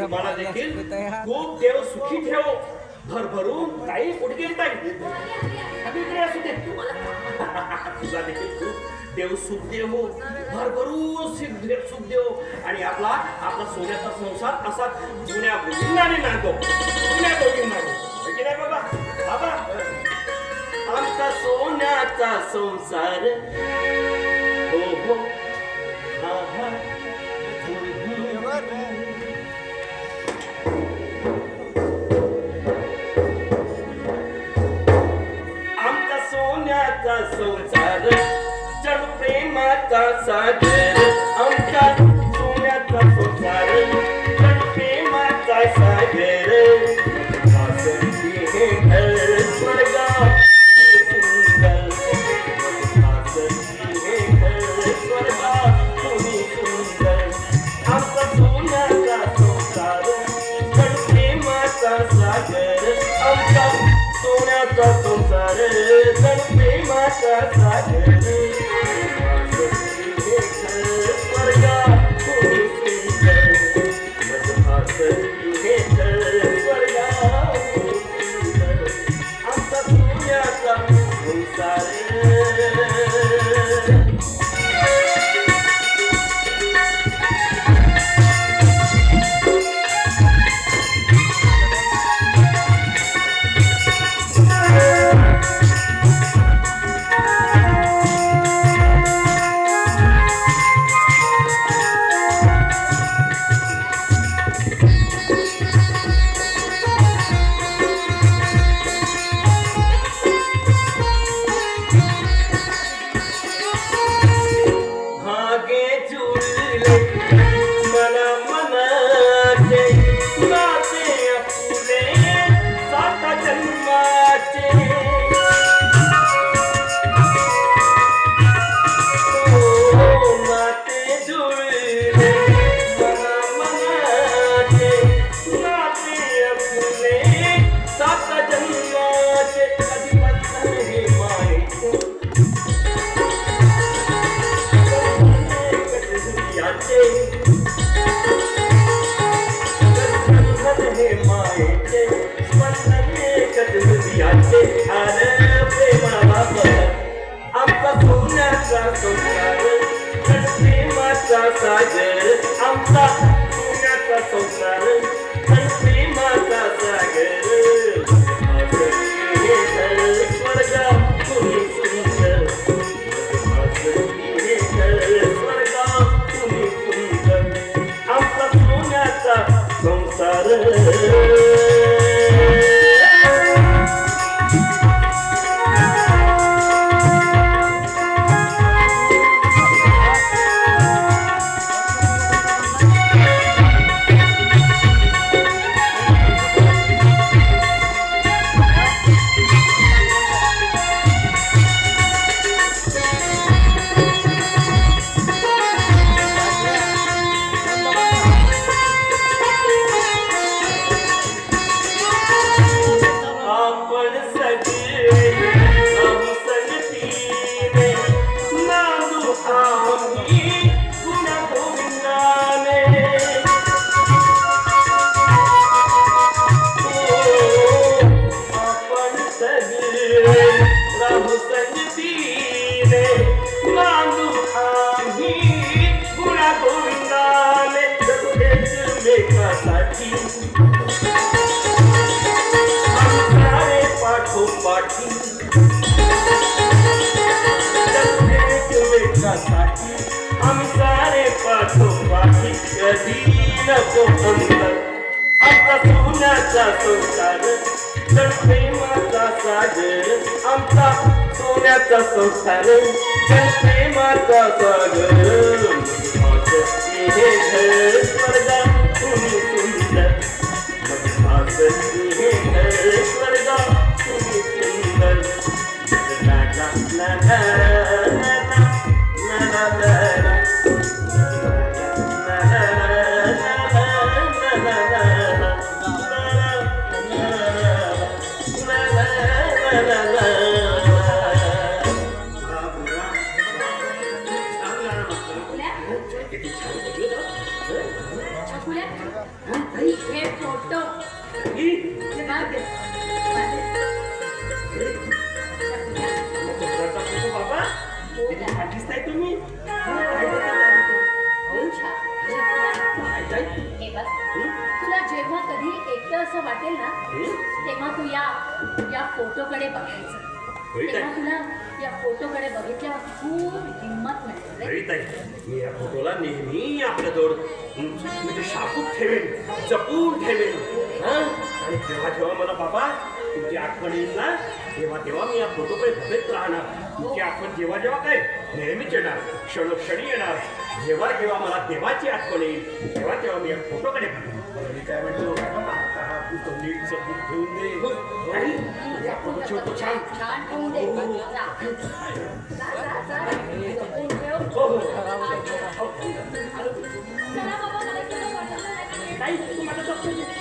तुम्हाला देखील खूप देव सुखी ठेव. भरभरून ताई कुठे गेली ताई इकडे असू दे. तुला देखील खूप देव सुख देव. भरभरून सुख सुख देव. आणि आपला आपला सोन्याचा संसार असा जुन्या गोविंदाने नांदो जुन्या गोविंदाने. की नाही बाबा? बाबा. आमचा सोन्याचा संसार प्रेमाचा सागर आमचा सोन्याचा संसार जण प्रेमाचा सागर। घर स्वर्गात सुंदर। वासंती हे घर स्वर्गात कोणी सुंदर। आमचा सोन्याचा संसार प्रेमाचा सागर। आमचा सोन्याचा संसार सागर। Hare प्रेमाचा सागर आमचा सोन्याचा संसार जण प्रेमाचा सागर हे घर स्वर्गा तुम्ही सुंदर वासंती हे घर स्वर्गा तुम्ही सुंदर ला छकुल्या हं, फोटो फोटो दिसताय तुम्ही? तुला जेव्हा कधी एकटं असं वाटेल ना? तेव्हा तू या या फोटोकडे बघायचं? तेव्हा तुला या फोटोकडे बघितल्यावर खूप हिंमत मिळते रे. खरी ताई मी या फोटोला नेहमी आपल्याजवळ हं, म्हणजे शाबूत ठेवेन जपून ठेवेन हं? आणि जेव्हा जेव्हा मला बाबा तुमची आठवण येईल ना तेव्हा तेव्हा मी या फोटोकडे बघत राहणार. तुमची आठवण जेव्हा जेव्हा काय नेहमीच येणार क्षणोक्षणी येणार. जेव्हा जेव्हा मला देवाची आठवण येईल तेव्हा तेव्हा मी या फोटोकडे बघेन. मी काय म्हणतो? cũng còn đi sợ bị thương đi đấy. còn có chưa có chăn chăn không để mà nữa dạ dạ dạ. dạ dạ dạ. Dạ Đấy, mà nó cho cái gì?